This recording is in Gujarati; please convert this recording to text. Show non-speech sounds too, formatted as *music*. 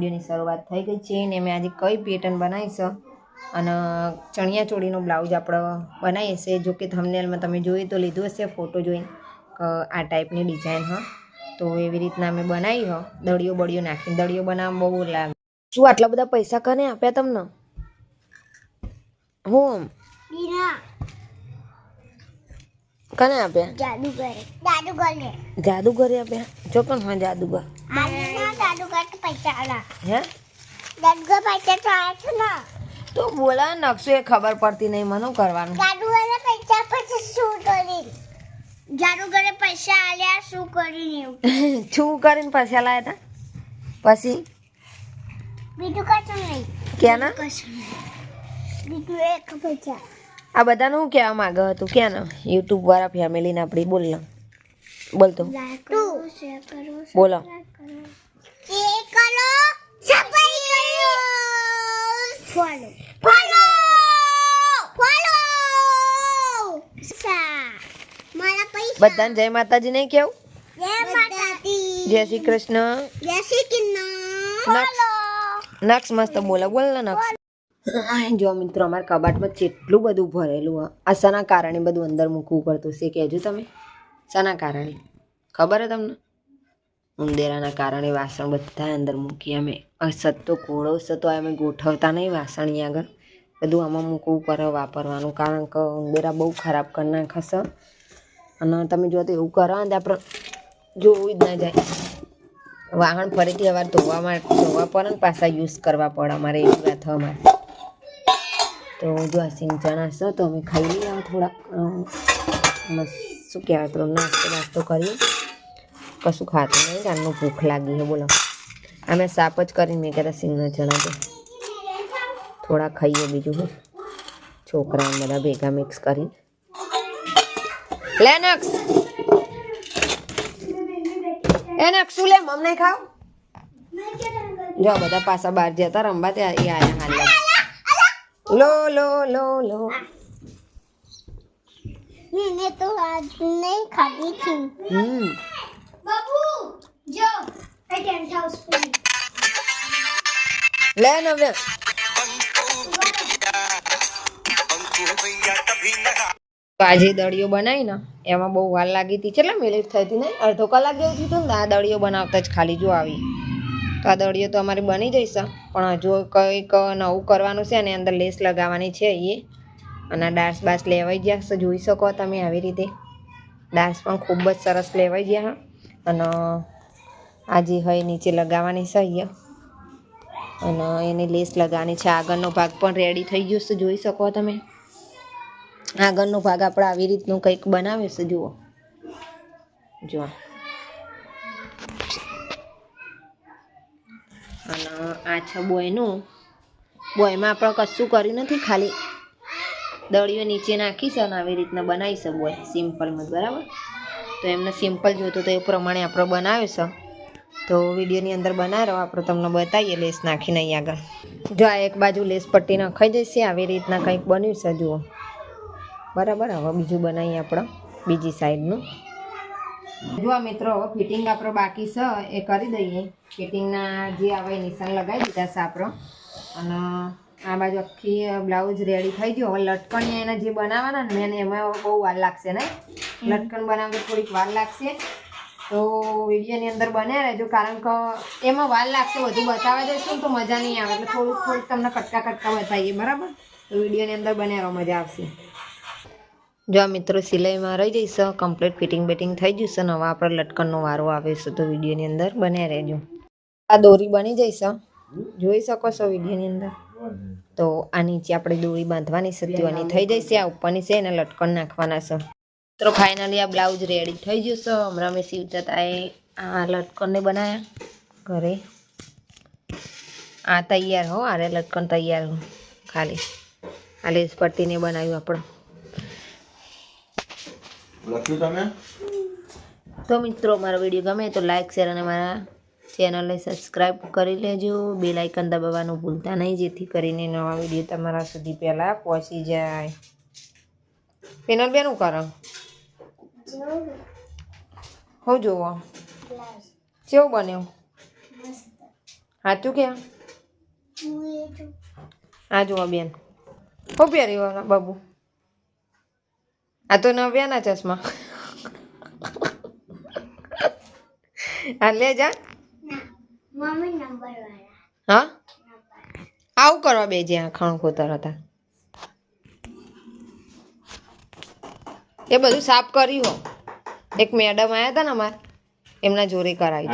વિડીયોની શરૂઆત થઈ ગઈ છે ને મેં આજે કઈ પેટર્ન બનાવીશ અને ચણિયા ચોળીનો બ્લાઉઝ આપણે બનાવીએ છીએ. જો કે થમનેલમાં તમે જોઈ તો લીધું હશે ફોટો જોઈને આ ટાઈપની ડિઝાઇન હ. તો એવી રીતના અમે બનાવી હ. દળીઓ બળીઓ નાખીને. દળિયો બનાવવા બહુ લાગે શું આટલા બધા પૈસા કને આપ્યા તમને? હું કને આપ્યા? જાદુગર. જાદુગર જાદુગરે આપ્યા? જો પણ હા જાદુગર. તો પૈસા આલા હે? જાદુગર પૈસા તો આયા છે ને. તો બોલા નકશો એ ખબર પડતી નહીં મને કરવાનું? જાદુગરે પૈસા પછી શું કરી? જાદુગરે પૈસા આલ્યા શું કરીને *laughs* શું કરીને પૈસા લાયા હતા પછી? બીજું કશું નહીં. કશું બીજું એક પૈસા. આ બધાનું હું કહેવા માંગે હતું ક્યાંના યુટ્યુબ વાળા ફેમિલીને આપણી બોલ બોલતો બોલ ફોલો. Follow follow. મારા પૈસા. બધાને જય માતાજી નહીં કેવું? જય માતાજી. જય શ્રી કૃષ્ણ. જય શ્રી કૃષ્ણ. નક્ષ. નક્ષ મસ્ત બોલે બોલ ને નક્ષ જો મિત્રો અમારા કબાટમાં કેટલું બધું ભરેલું હોય. આ શાના કારણે બધું અંદર મૂકવું પડતું છે. કહેજો તમે. શાના કારણે. ખબર હે તમને? ઉંદેરાના કારણે વાસણ બધા અંદર મૂકીએ અમે સત્તો કોળો સતો અમે ગોઠવતા નહીં વાસણ અહીંયા આગળ. બધું આમાં મૂકવું પડે વાપરવાનું. કારણ કે ઉંદેરા બહુ ખરાબ કરી નાખશે અને તમે જો તો એવું કરો ને આપણે જોવું જ ના જાય. વાહન ફરીથી ધોવા માટે ધોવા પડે ને પાછા યુઝ કરવા પડે અમારે એવી વાત અમારે તો જો આ સિંગ છે તો અમે ખાઈ લઈએ થોડાક. શું કહેવાય તો નાસ્તો નાસ્તો કરીએ. કશું ખાતું નહીં રાતનું ભૂખ લાગી છે બોલો અમે સાપ જ કરીને મેં કહેતા સિંગના ચણા તો થોડા ખાઈએ બીજું શું છોકરાઓ બધા ભેગા મિક્સ કરીને લે નક્ષ એ નક્ષ શું લે મમ નહીં ખાવ જો બધા પાછા બહાર જતા રમવા ત્યાં એ આયા હાલ લો લો લો લો મેને તો આજ નહીં ખાધી थी હમ बाबू જો આ ટેન્ટ હાઉસ પર લે ને હવે આજે દળીઓ બનાવી ને એમાં બહુ વાર લાગી હતી. કેટલા મિનિટ થઈ હતી ને? અડધો કલાક જેવું થયું હતું ને આ દળીઓ બનાવતા જ ખાલી જો આવી. તો આ દળીઓ તો અમારી બની જઈશે પણ હજુ કંઈક નવું કરવાનું છે અને અંદર લેસ લગાવવાની છે એ અને ડાસ બાસ લેવાઈ ગયા છે જોઈ શકો તમે આવી રીતે. ડાસ પણ ખૂબ જ સરસ લેવાઈ ગયા અને આ જે હોય નીચે લગાવવાની છે અહીંયા. અને એની લેસ લગાવવાની છે. આગળનો ભાગ પણ રેડી થઈ ગયો છે. જોઈ શકો તમે. આગળનો ભાગ આપણે આવી રીતનું કંઈક બનાવ્યું છે. જુઓ. જુઓ. અને આ છે બોયનું. બોયમાં આપણે કશું કર્યું નથી. ખાલી દળીઓ નીચે નાખી છે અને આવી રીતના બનાવી છે બોય. સિમ્પલમાં બરાબર? તો એમને સિમ્પલ જોતું તો એ પ્રમાણે આપણે બનાવ્યું છે. તો વિડીયોની અંદર બનાવો આપણે તમને બતાવીએ લેસ નાખીને અહીં આગળ. જો આ એક બાજુ લેસ પટ્ટી નખાઈ જશે આવી રીતના કંઈક બન્યું છે જુઓ. બરાબર હવે બીજું બનાવીએ આપણે બીજી સાઈડનું. જો મિત્રો હવે ફિટિંગ આપણો બાકી છે એ કરી દઈએ. ફિટિંગના જે આવે એ નિશાન લગાવી દીધા છે આપણો. અને આ બાજુ આખી બ્લાઉઝ રેડી થઈ ગયો. હવે લટકણ એના જે બનાવવાના ને એને એમાં બહુ વાર લાગશે ને લટકણ બનાવતા થોડીક વાર લાગશે. તો વિડીયોની અંદર બન્યા રહેજો, કારણ કે એમાં વાર લાગશે, બધું બતાવવા જઈશું તો મજા નહીં આવે. એટલે થોડુંક થોડુંક તમને કટકા કટકા બતાવીએ, બરાબર? તો વિડીયોની અંદર બન્યા રહો, મજા આવશે. જો આ મિત્રો સિલાઈમાં રહી જઈશ કમ્પ્લીટ ફિટિંગ બેટિંગ થઈ જશે ને હવે આપણે લટકણનો વારો આવે છે, તો વિડીયોની અંદર બન્યા રહેજો. આ દોરી બની જઈશ જોઈ શકો છો વિડીયોની અંદર? તો આ નીચે આપણે દોરી બાંધવાની છે ત્યાંની થઈ જશે આ ઉપરની છે, એને લટકણ નાખવાના છે. મિત્રો ફાઇનલી આ બ્લાઉઝ રેડી થઈ જશે હમણાં મેં શિવચતાએ આ લટકણને બનાવ્યા ઘરે. આ તૈયાર હો આરે લટકણ તૈયાર હો ખાલી. આ લેસ પટ્ટીને બનાવ્યું આપણે. તો મિત્રો મારો વીડિયો ગમે તો લાઈક શેર અને મારા ચેનલને સબસ્ક્રાઈબ કરી લેજો. બે લાઇકન દબાવવાનું ભૂલતા નહીં જેથી કરીને નવા વીડિયો તમારા સુધી પહેલાં પહોંચી જાય. પેનલ બેનું કરો? હું જોવો. કેવું બન્યું? સાચું કે હું આ જુઓ બેન. હો પહેર્યું બાબુ. આ તો નવ્યાના ચશ્મા. આ લે જા. ના હા? આવું કરવા બે જ્યાં આ ખણ ખોતર હતા. એ બધું સાફ કર્યું હો એક મેડમ આવ્યા હતા ને અમારે એમના જોડે કરાવી